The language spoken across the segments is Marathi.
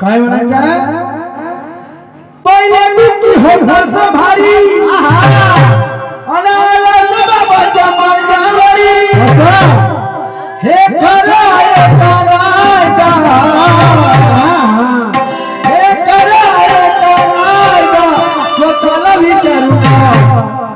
काय म्हणायचं पहिले दुःखी भारी.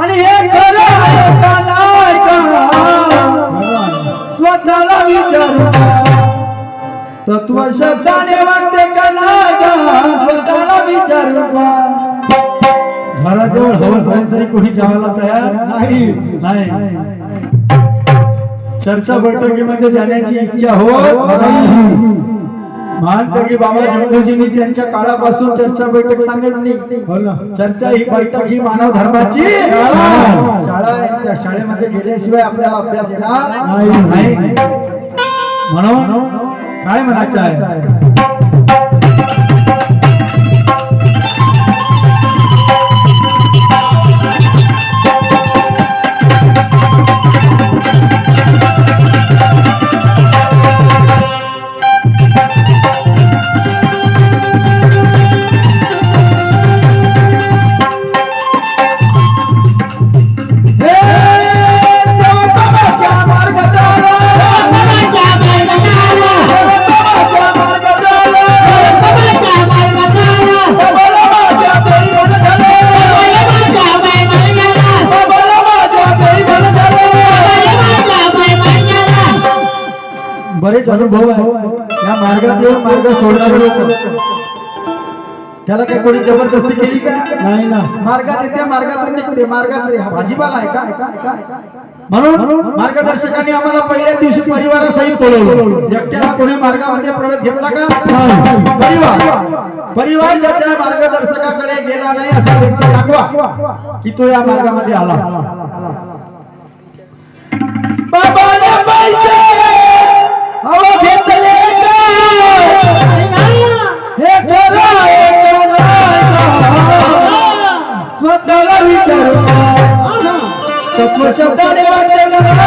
आणि हे खरं आहे का नाही का? स्वतःला विचारू. तत्व शब्दाने वागते का? नाही का स्वतःला विचारू घराजवळ हवं तरी कोणी जेवायला तयार नाही? नाही. चर्चा बैठकीमध्ये जाण्याची इच्छा हो महानटकी बाबा जोगोजींनी त्यांच्या काळापासून चर्चा बैठक सांगितली. चर्चा ही बैठक ही मानव धर्माची शाळा. आहे. त्या शाळेमध्ये गेल्याशिवाय आपल्याला अभ्यास येणार नाही. म्हणून काय म्हणायचं आहे? बरेच अनुभव आहे या मार्गात येऊन मार्ग सोडणारे लोक. त्याला काय कोणी जबरदस्ती केली का? नाही ना. मार्गात येते मार्गातून निघते. मार्गात हा भाजीपाला आहे का? म्हणून मार्गदर्शकांनी आम्हाला पहिल्या दिवशी परिवारासहित बोलवलं. एकट्याला कोणी मार्गामध्ये प्रवेश घेतला का? परिवार. परिवार ज्याच्या मार्गदर्शकाकडे गेला नाही असा व्यक्ती दाखवा की तो या मार्गामध्ये आला. तत्व शब्दाने वाचन करू